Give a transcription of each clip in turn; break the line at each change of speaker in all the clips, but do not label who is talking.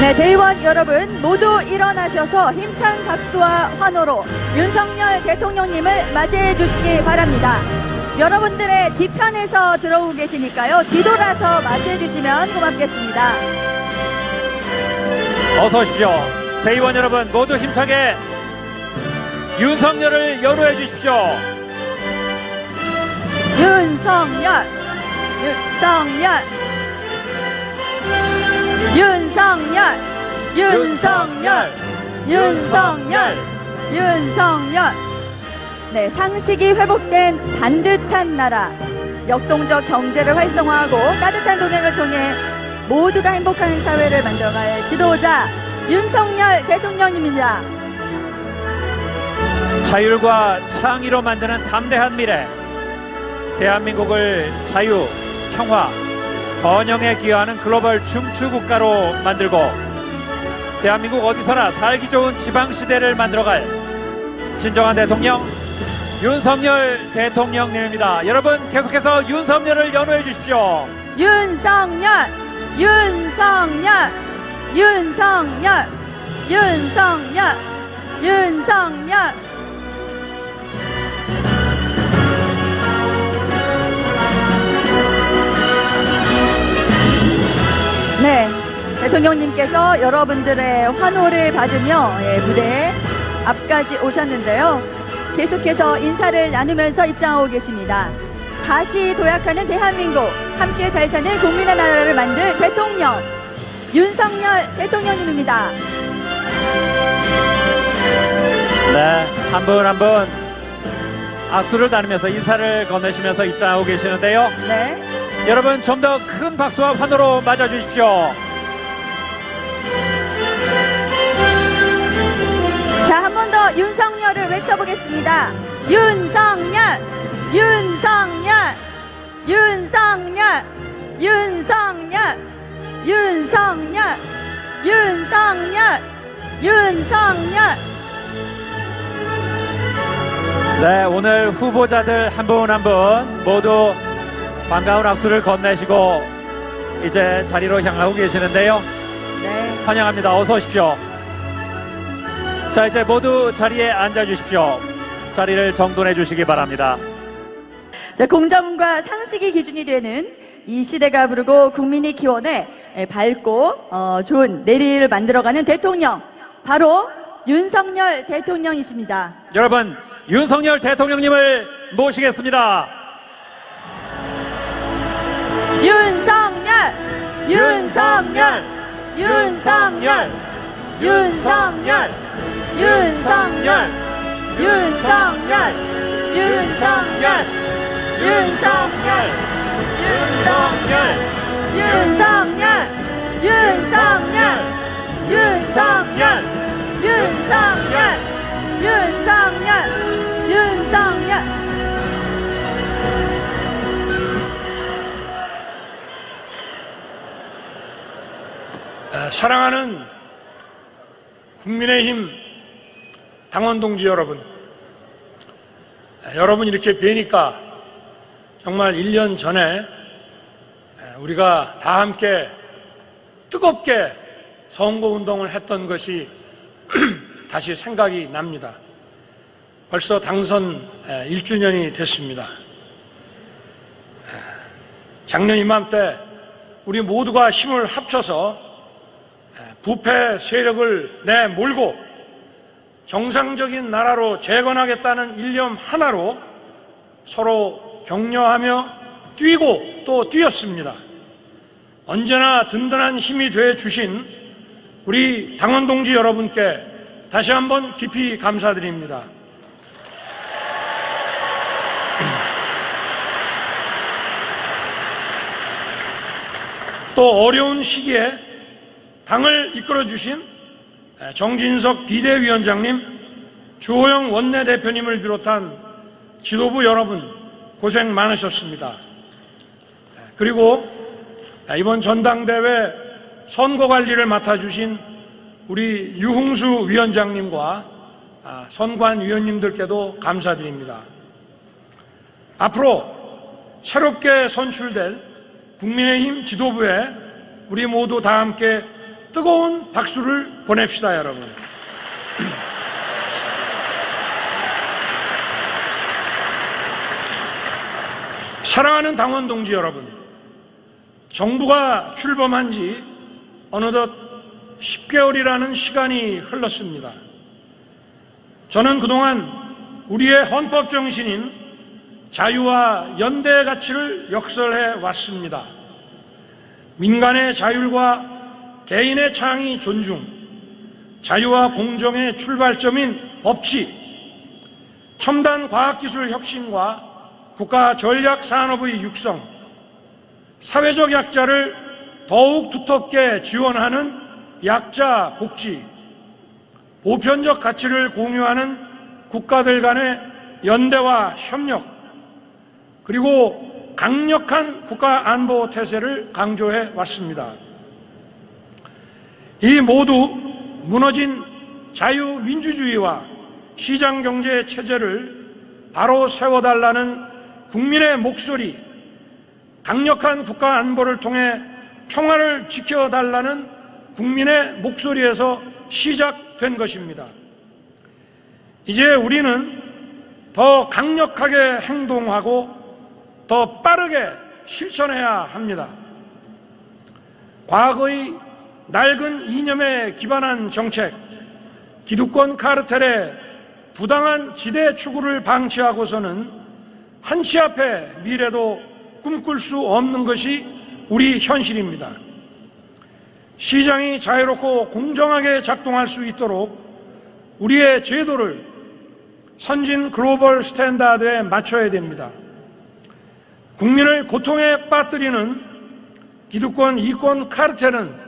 네, 대의원 여러분 모두 일어나셔서 힘찬 박수와 환호로 윤석열 대통령님을 맞이해 주시기 바랍니다. 여러분들의 뒤편에서 들어오고 계시니까요. 뒤돌아서 맞이해 주시면 고맙겠습니다.
어서 오십시오. 대의원 여러분 모두 힘차게 윤석열을 연호해 주십시오.
윤석열, 윤석열, 윤석열, 윤석열, 윤석열, 윤석열. 네, 상식이 회복된 반듯한 나라, 역동적 경제를 활성화하고 따뜻한 동행을 통해 모두가 행복한 사회를 만들어갈 지도자 윤석열 대통령입니다.
자율과 창의로 만드는 담대한 미래. 대한민국을 자유, 평화, 번영에 기여하는 글로벌 중추 국가로 만들고 대한민국 어디서나 살기 좋은 지방 시대를 만들어갈 진정한 대통령 윤석열 대통령님입니다. 여러분 계속해서 윤석열을 연호해 주십시오.
윤석열, 윤석열, 윤석열, 윤석열, 윤석열. 네, 대통령님께서 여러분들의 환호를 받으며 예, 무대 앞까지 오셨는데요. 계속해서 인사를 나누면서 입장하고 계십니다. 다시 도약하는 대한민국, 함께 잘 사는 국민의 나라를 만들 대통령, 윤석열 대통령님입니다.
네, 한 분 한 분 악수를 나누면서 인사를 건네시면서 입장하고 계시는데요.
네.
여러분 좀 더 큰 박수와 환호로 맞아 주십시오.
자, 한 번 더 윤석열을 외쳐보겠습니다. 윤석열, 윤석열, 윤석열, 윤석열, 윤석열, 윤석열, 윤석열.
네, 오늘 후보자들 한 분 한 분 모두 반가운 악수를 건네시고 이제 자리로 향하고 계시는데요.
네.
환영합니다. 어서 오십시오. 자, 이제 모두 자리에 앉아 주십시오. 자리를 정돈해 주시기 바랍니다.
자, 공정과 상식이 기준이 되는 이 시대가 부르고 국민이 기원해 에, 밝고 어, 좋은 내리를 만들어가는 대통령 바로 윤석열 대통령이십니다.
여러분, 윤석열 대통령님을 모시겠습니다.
윤석열, 윤석열, 윤석열, 윤석열, 윤석열, 윤석열, 윤석열, 윤석열, 윤석열, 윤석열, 윤석열, 윤석열, 윤석열, 윤석열, 윤석열.
에, 사랑하는 국민의힘 당원 동지 여러분, 에, 여러분 이렇게 뵈니까 정말 1년 전에 에, 우리가 다 함께 뜨겁게 선거 운동을 했던 것이 다시 생각이 납니다. 벌써 당선 1주년이 됐습니다. 에, 작년 이맘때 우리 모두가 힘을 합쳐서 부패 세력을 내몰고 정상적인 나라로 재건하겠다는 일념 하나로 서로 격려하며 뛰고 또 뛰었습니다. 언제나 든든한 힘이 돼 주신 우리 당원 동지 여러분께 다시 한번 깊이 감사드립니다. 또 어려운 시기에 당을 이끌어 주신 정진석 비대위원장님, 주호영 원내대표님을 비롯한 지도부 여러분 고생 많으셨습니다. 그리고 이번 전당대회 선거 관리를 맡아주신 우리 유흥수 위원장님과 아, 선관 위원님들께도 감사드립니다. 앞으로 새롭게 선출될 국민의힘 지도부에 우리 모두 다 함께 뜨거운 박수를 보냅시다, 여러분. 사랑하는 당원 동지 여러분, 정부가 출범한 지 어느덧 10개월이라는 시간이 흘렀습니다. 저는 그동안 우리의 헌법 정신인 자유와 연대의 가치를 역설해 왔습니다. 민간의 자율과 개인의 창의 존중, 자유와 공정의 출발점인 법치, 첨단 과학기술 혁신과 국가 전략 산업의 육성, 사회적 약자를 더욱 두텁게 지원하는 약자 복지, 보편적 가치를 공유하는 국가들 간의 연대와 협력, 그리고 강력한 국가 안보 태세를 강조해 왔습니다. 이 모두 무너진 자유민주주의와 시장경제 체제를 바로 세워달라는 국민의 목소리, 강력한 국가 안보를 통해 평화를 지켜달라는 국민의 목소리에서 시작된 것입니다. 이제 우리는 더 강력하게 행동하고 더 빠르게 실천해야 합니다. 과거의 낡은 이념에 기반한 정책, 기득권 카르텔의 부당한 지대 추구를 방치하고서는 한치 앞에 미래도 꿈꿀 수 없는 것이 우리 현실입니다. 시장이 자유롭고 공정하게 작동할 수 있도록 우리의 제도를 선진 글로벌 스탠다드에 맞춰야 됩니다. 국민을 고통에 빠뜨리는 기득권 이권 카르텔은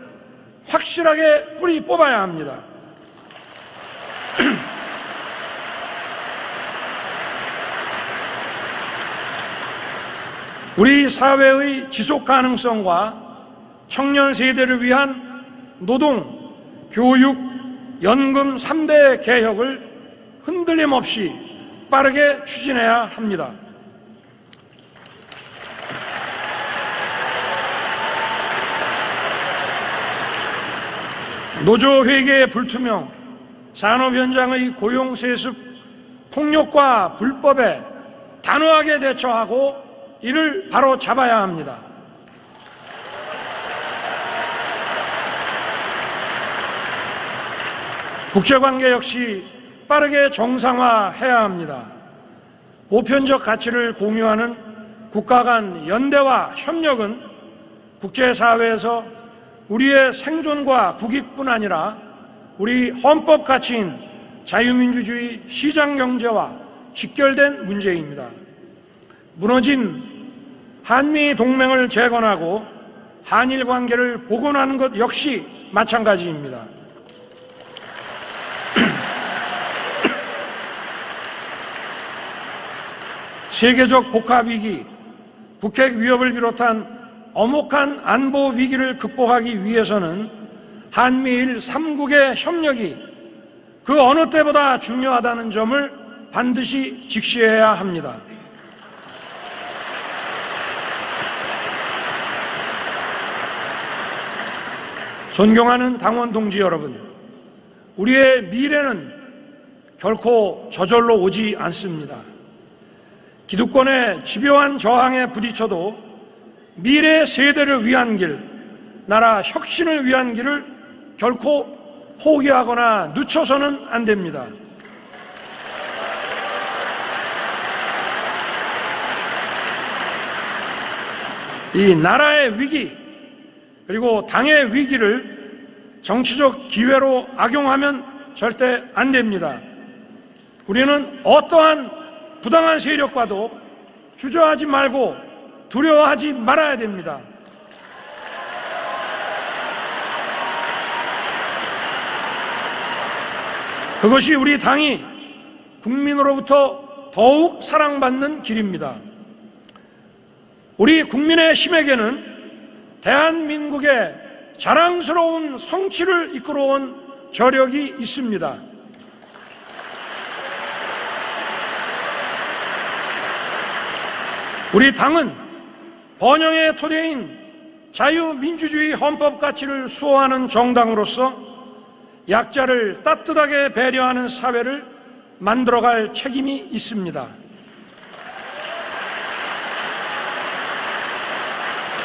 확실하게 뿌리 뽑아야 합니다. 우리 사회의 지속 가능성과 청년 세대를 위한 노동, 교육, 연금 3대 개혁을 흔들림 없이 빠르게 추진해야 합니다. 노조 회계의 불투명, 산업 현장의 고용 세습, 폭력과 불법에 단호하게 대처하고 이를 바로 잡아야 합니다. 국제관계 역시 빠르게 정상화해야 합니다. 보편적 가치를 공유하는 국가 간 연대와 협력은 국제사회에서 우리의 생존과 국익뿐 아니라 우리 헌법 가치인 자유민주주의 시장 경제와 직결된 문제입니다. 무너진 한미 동맹을 재건하고 한일 관계를 복원하는 것 역시 마찬가지입니다. 세계적 복합 위기, 북핵 위협을 비롯한 엄혹한 안보 위기를 극복하기 위해서는 한미일 3국의 협력이 그 어느 때보다 중요하다는 점을 반드시 직시해야 합니다. 존경하는 당원 동지 여러분, 우리의 미래는 결코 저절로 오지 않습니다. 기득권의 집요한 저항에 부딪혀도 미래 세대를 위한 길, 나라 혁신을 위한 길을 결코 포기하거나 늦춰서는 안 됩니다. 이 나라의 위기, 그리고 당의 위기를 정치적 기회로 악용하면 절대 안 됩니다. 우리는 어떠한 부당한 세력과도 주저하지 말고 두려워하지 말아야 됩니다. 그것이 우리 당이 국민으로부터 더욱 사랑받는 길입니다. 우리 국민의 힘에게는 대한민국의 자랑스러운 성취를 이끌어온 저력이 있습니다. 우리 당은 번영의 토대인 자유민주주의 헌법 가치를 수호하는 정당으로서 약자를 따뜻하게 배려하는 사회를 만들어갈 책임이 있습니다.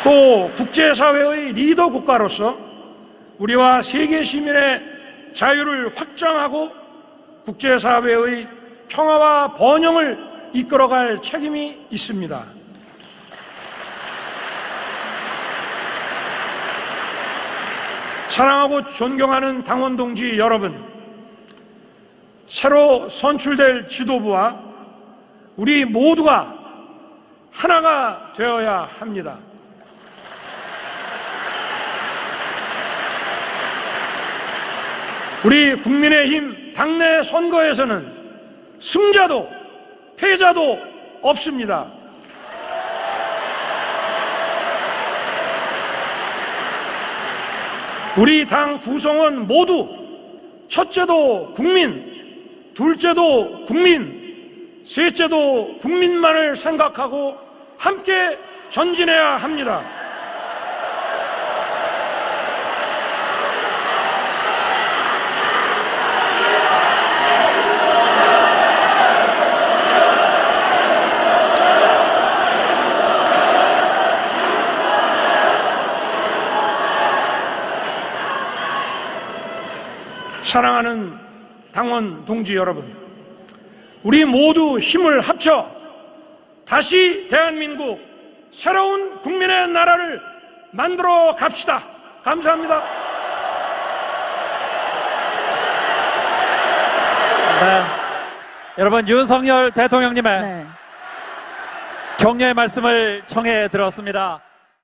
또 국제사회의 리더 국가로서 우리와 세계 시민의 자유를 확장하고 국제사회의 평화와 번영을 이끌어갈 책임이 있습니다. 사랑하고 존경하는 당원 동지 여러분, 새로 선출될 지도부와 우리 모두가 하나가 되어야 합니다. 우리 국민의힘 당내 선거에서는 승자도 패자도 없습니다. 우리 당 구성원 모두 첫째도 국민, 둘째도 국민, 셋째도 국민만을 생각하고 함께 전진해야 합니다. 사랑하는 당원 동지 여러분, 우리 모두 힘을 합쳐 다시 대한민국 새로운 국민의 나라를 만들어 갑시다. 감사합니다.
네. 여러분 윤석열 대통령님의
네.
격려의 말씀을 청해 들었습니다.